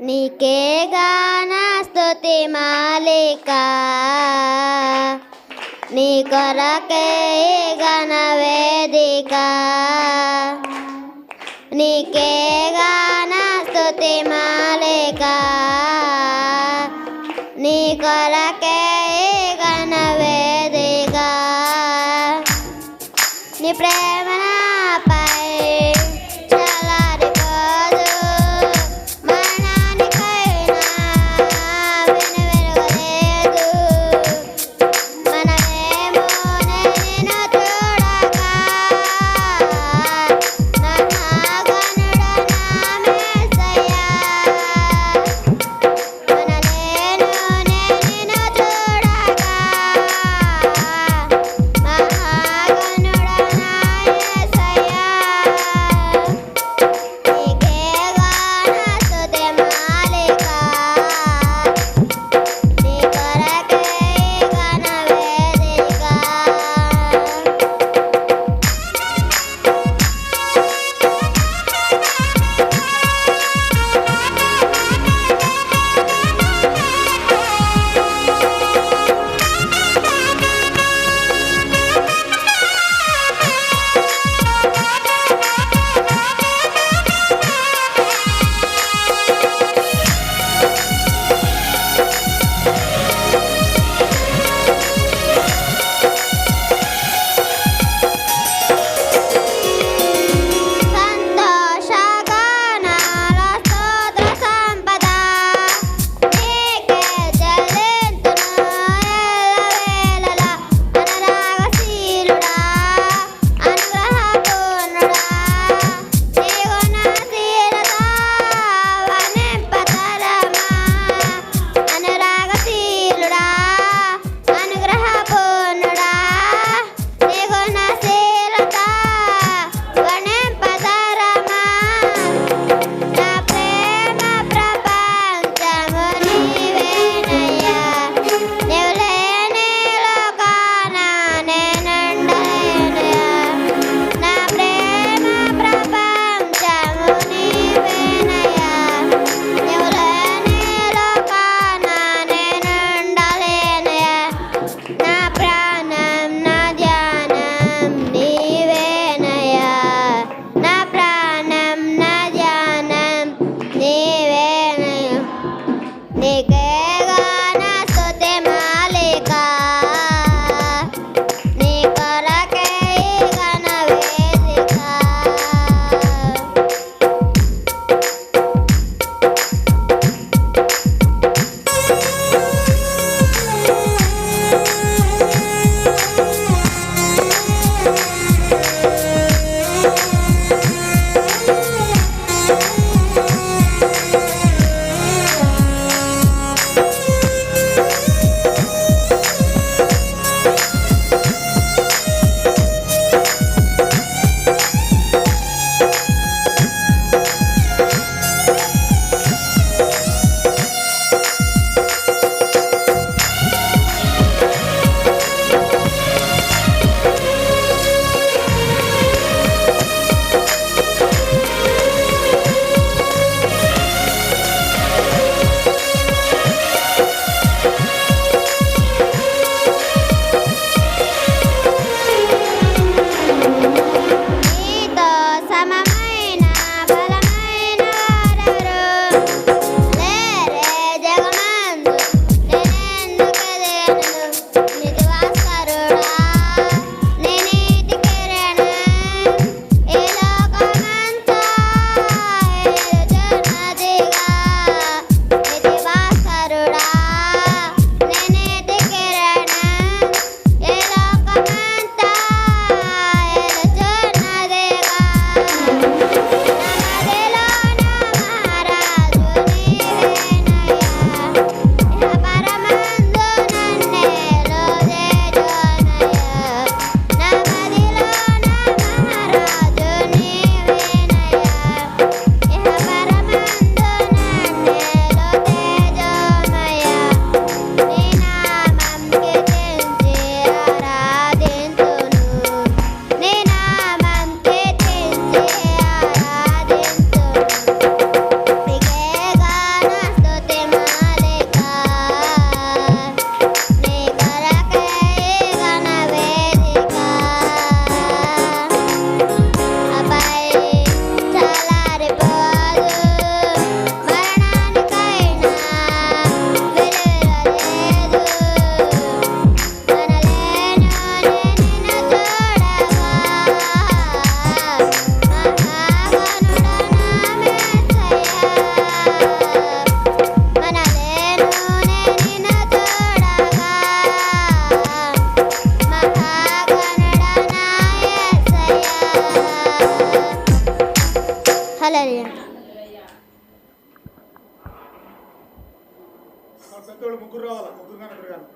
నీకే గాన స్తుతి మాలిక. నీ కొరకే గణ వేదిక. నీకే గాన స్తుతి మాలిక. నీ కొరకే గణ వేదిక. నీ ప్రేమ Llegué పెద్దోళ్ళు ముగ్గురు రావాలా? ముగ్గురు కానీ ఇద్దరు కానీ